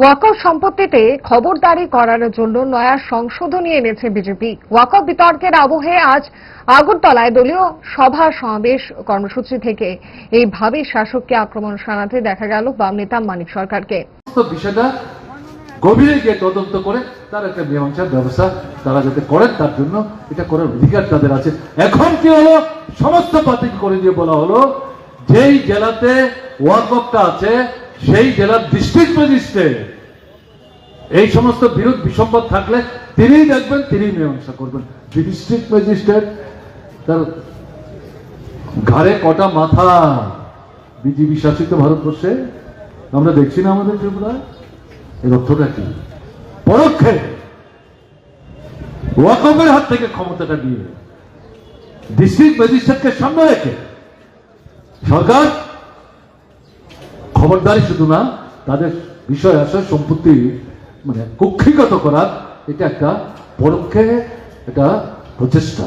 ওয়াকফ সম্পত্তিতে খবরদারি করার জন্য নয়া সংশোধনী এনেছে বিজেপি। ওয়াকফ বিতর্কের আবহে আজ আগরতলায় দলীয় সভা সমাবেশ কর্মসূচি থেকে। এইভাবে শাসককে আক্রমণ শানাতে দেখা গেল বাম নেতা মানিক সরকারকে। গভীরে গিয়ে তদন্ত করে তার একটা মীমাংসার ব্যবস্থা তারা যাতে করেন তার জন্য এটা করার অধিকার তাদের আছে। এখন কি হলো? সমস্ত বাতিল করে দিয়ে বলা হলো, যেই জেলাতে ওয়াকফটা আছে সেই জেলার ডিস্ট্রিক্ট ম্যাজিস্ট্রেট এই সমস্ত বিরোধ বিসম্বাদ থাকলে তিনিই দেখবেন, তিনিই মীমাংসা করবেন। ডিস্ট্রিক্ট ম্যাজিস্ট্রেট তার ঘাড়ে কটা মাথা। বিজেপি শাসিত ভারতবর্ষে, আমরা দেখছি না আমাদের ত্রিপুরায় এর অর্থটা কি? পরোক্ষে ওয়াকফের হাত থেকে ক্ষমতাটা দিয়ে ডিস্ট্রিক্ট ম্যাজিস্ট্রেটকে সামনে রেখে সরকার খবরদারি শুধু না, তাদের বিষয় আসার সম্পত্তি মানে কক্ষিগত করার, এটা একটা পরোক্ষে এটা প্রচেষ্টা।